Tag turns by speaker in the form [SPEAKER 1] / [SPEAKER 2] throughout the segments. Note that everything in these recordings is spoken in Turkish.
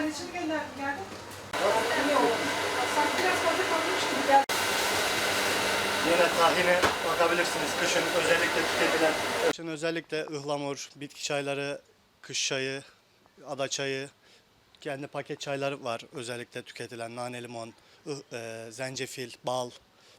[SPEAKER 1] kardeşini gönderdim geldim. İyi oldu. Sanki biraz fazla kalmış gibi geldi.
[SPEAKER 2] Yine tahine bakabilirsiniz. Kışın özellikle tüketilen. Kışın özellikle ıhlamur, bitki çayları, kış çayı, ada çayı, kendi paket çayları var özellikle tüketilen nane limon, ıh- e, zencefil, bal,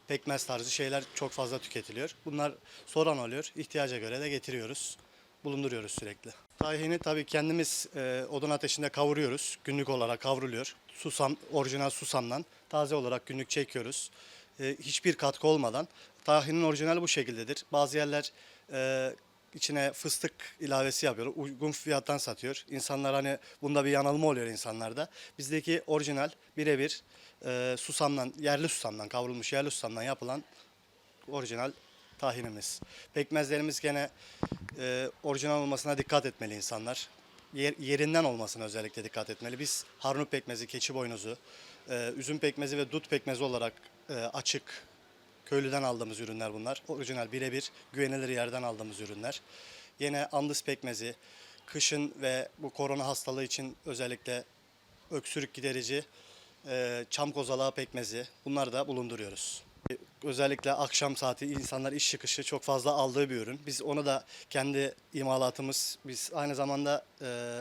[SPEAKER 2] pekmez tarzı şeyler çok fazla tüketiliyor. Bunlar soran oluyor. ihtiyaca göre de getiriyoruz. Bulunduruyoruz sürekli. Tahini tabii kendimiz e, odun ateşinde kavuruyoruz. Günlük olarak kavruluyor. Susam, orijinal susamdan taze olarak günlük çekiyoruz. E, hiçbir katkı olmadan. Tahinin orijinali bu şekildedir. Bazı yerler e, içine fıstık ilavesi yapıyor. Uygun fiyattan satıyor. İnsanlar hani bunda bir yanılma oluyor insanlarda. Bizdeki orijinal birebir e, susamdan, yerli susamdan, kavrulmuş yerli susamdan yapılan orijinal tahinimiz. Pekmezlerimiz gene e, orijinal olmasına dikkat etmeli insanlar. Yer- yerinden olmasına özellikle dikkat etmeli. Biz harnut pekmezi, keçi boynuzu, e, üzüm pekmezi ve dut pekmezi olarak e, açık, köylüden aldığımız ürünler bunlar. Orijinal birebir güvenilir yerden aldığımız ürünler. Yine andız pekmezi, kışın ve bu korona hastalığı için özellikle öksürük giderici, e, çam kozalağı pekmezi bunları da bulunduruyoruz. Özellikle akşam saati insanlar iş çıkışı çok fazla aldığı bir ürün. Biz onu da kendi imalatımız, biz aynı zamanda e,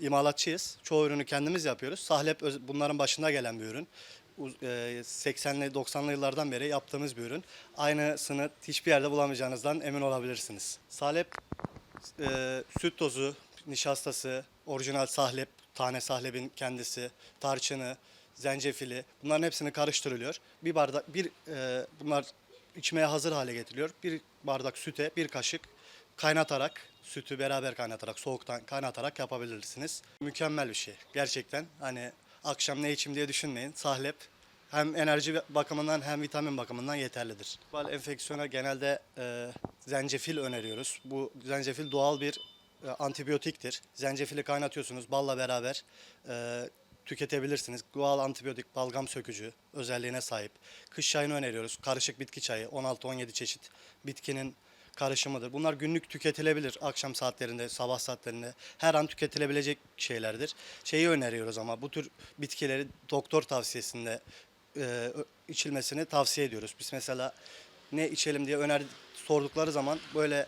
[SPEAKER 2] imalatçıyız. Çoğu ürünü kendimiz yapıyoruz. Sahlep bunların başında gelen bir ürün. Uz- e, 80'li 90'lı yıllardan beri yaptığımız bir ürün. Aynısını hiçbir yerde bulamayacağınızdan emin olabilirsiniz. Sahlep e, süt tozu, nişastası, orijinal sahlep, tane sahlebin kendisi, tarçını, zencefili bunların hepsini karıştırılıyor. Bir bardak bir e, bunlar içmeye hazır hale getiriliyor. Bir bardak süte bir kaşık kaynatarak sütü beraber kaynatarak soğuktan kaynatarak yapabilirsiniz. Mükemmel bir şey gerçekten. Hani akşam ne içeyim diye düşünmeyin. Sahlep hem enerji bakımından hem vitamin bakımından yeterlidir. Bal enfeksiyona genelde e, zencefil öneriyoruz. Bu zencefil doğal bir e, antibiyotiktir. Zencefili kaynatıyorsunuz balla beraber e, tüketebilirsiniz. Doğal antibiyotik, balgam sökücü özelliğine sahip. Kış çayını öneriyoruz. Karışık bitki çayı 16-17 çeşit bitkinin karışımıdır. Bunlar günlük tüketilebilir akşam saatlerinde, sabah saatlerinde. Her an tüketilebilecek şeylerdir. Şeyi öneriyoruz ama bu tür bitkileri doktor tavsiyesinde e, içilmesini tavsiye ediyoruz. Biz mesela ne içelim diye öner sordukları zaman böyle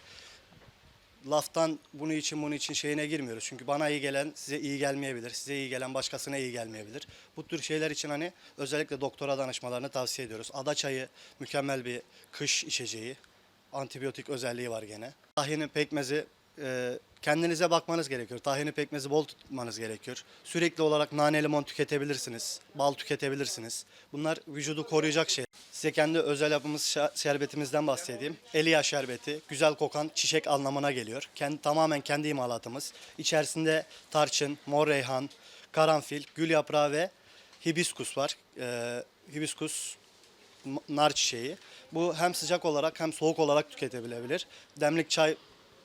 [SPEAKER 2] laftan bunu için bunu için şeyine girmiyoruz. Çünkü bana iyi gelen size iyi gelmeyebilir. Size iyi gelen başkasına iyi gelmeyebilir. Bu tür şeyler için hani özellikle doktora danışmalarını tavsiye ediyoruz. Ada çayı mükemmel bir kış içeceği. Antibiyotik özelliği var gene. Tahini pekmezi e, kendinize bakmanız gerekiyor. Tahini pekmezi bol tutmanız gerekiyor. Sürekli olarak nane limon tüketebilirsiniz. Bal tüketebilirsiniz. Bunlar vücudu koruyacak şey. Size kendi özel yapımız şerbetimizden bahsedeyim. Eliya şerbeti, güzel kokan çiçek anlamına geliyor. Kendi, tamamen kendi imalatımız. İçerisinde tarçın, mor reyhan, karanfil, gül yaprağı ve hibiskus var. Ee, hibiskus nar çiçeği. Bu hem sıcak olarak hem soğuk olarak tüketebilebilir. Demlik çay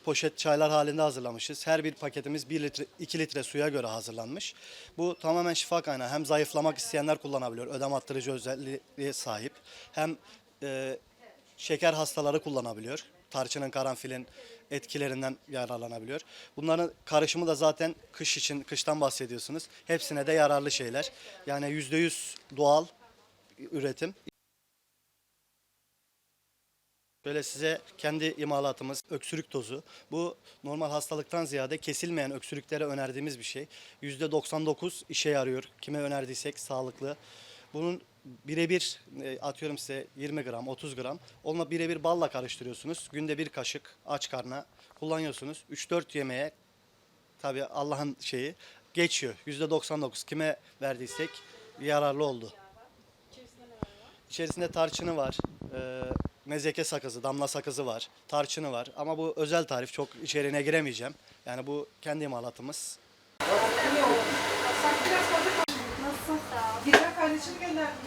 [SPEAKER 2] poşet çaylar halinde hazırlamışız. Her bir paketimiz 1 litre 2 litre suya göre hazırlanmış. Bu tamamen şifa kaynağı. Hem zayıflamak isteyenler kullanabiliyor. Ödem attırıcı özelliğe sahip. Hem e, şeker hastaları kullanabiliyor. Tarçının, karanfilin etkilerinden yararlanabiliyor. Bunların karışımı da zaten kış için, kıştan bahsediyorsunuz. Hepsine de yararlı şeyler. Yani %100 doğal üretim. Böyle size kendi imalatımız öksürük tozu. Bu normal hastalıktan ziyade kesilmeyen öksürüklere önerdiğimiz bir şey. %99 işe yarıyor. Kime önerdiysek sağlıklı. Bunun birebir e, atıyorum size 20 gram 30 gram. Onunla birebir balla karıştırıyorsunuz. Günde bir kaşık aç karna kullanıyorsunuz. 3-4 yemeğe tabii Allah'ın şeyi geçiyor. %99 kime verdiysek yararlı oldu. İçerisinde tarçını var. E, mezeke sakızı, damla sakızı var. Tarçını var. Ama bu özel tarif. Çok içeriğine giremeyeceğim. Yani bu kendi imalatımız.
[SPEAKER 1] Nasılsın? Sağ ol. kardeşini gönderdim.